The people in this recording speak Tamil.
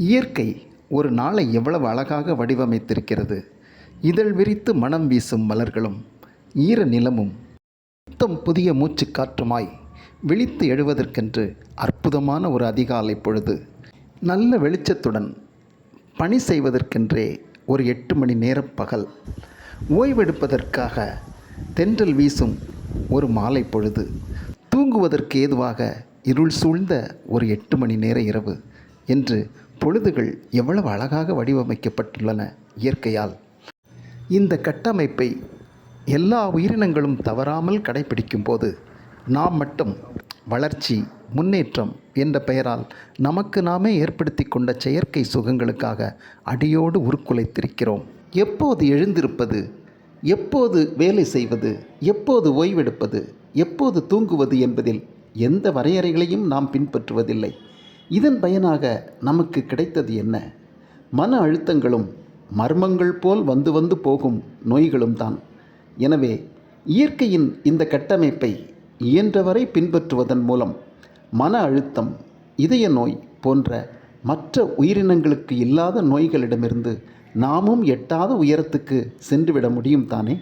இயற்கை ஒரு நாளை எவ்வளவு அழகாக வடிவமைத்திருக்கிறது. இதழ் விரித்து மனம் வீசும் மலர்களும் ஈர நிலமும் புத்தம் புதிய மூச்சு காற்றுமாய் விழித்து எழுவதற்கென்று அற்புதமான ஒரு அதிகாலை பொழுது நல்ல வெளிச்சத்துடன் பணி செய்வதற்கென்றே ஒரு எட்டு மணி நேரம் பகல் ஓய்வெடுப்பதற்காக தென்றல் வீசும் ஒரு மாலை பொழுது தூங்குவதற்கு ஏதுவாக இருள் சூழ்ந்த ஒரு எட்டு மணி நேர இரவு என்று பொழுதுகள் எவ்வளவு அழகாக வடிவமைக்கப்பட்டுள்ளன இயற்கையால். இந்த கட்டமைப்பை எல்லா உயிரினங்களும் தவறாமல் கடைபிடிக்கும் போது நாம் மட்டும் வளர்ச்சி முன்னேற்றம் என்ற பெயரால் நமக்கு நாமே ஏற்படுத்தி கொண்ட செயற்கை சுகங்களுக்காக அடியோடு உருக்குலைத்திருக்கிறோம். எப்போது எழுந்திருப்பது எப்போது வேலை செய்வது எப்போது ஓய்வெடுப்பது எப்போது தூங்குவது என்பதில் எந்த வரையறைகளையும் நாம் பின்பற்றுவதில்லை. இதன் பயனாக நமக்கு கிடைத்தது என்ன? மன அழுத்தங்களும் மர்மங்கள் போல் வந்து வந்து போகும் நோய்களும் தான். எனவே இயற்கையின் இந்த கட்டமைப்பை இயன்றவரை பின்பற்றுவதன் மூலம் மன அழுத்தம் இதய நோய் போன்ற மற்ற உயிரினங்களுக்கு இல்லாத நோய்களிடமிருந்து நாமும் எட்டாத உயரத்துக்கு சென்றுவிட முடியும் தானே?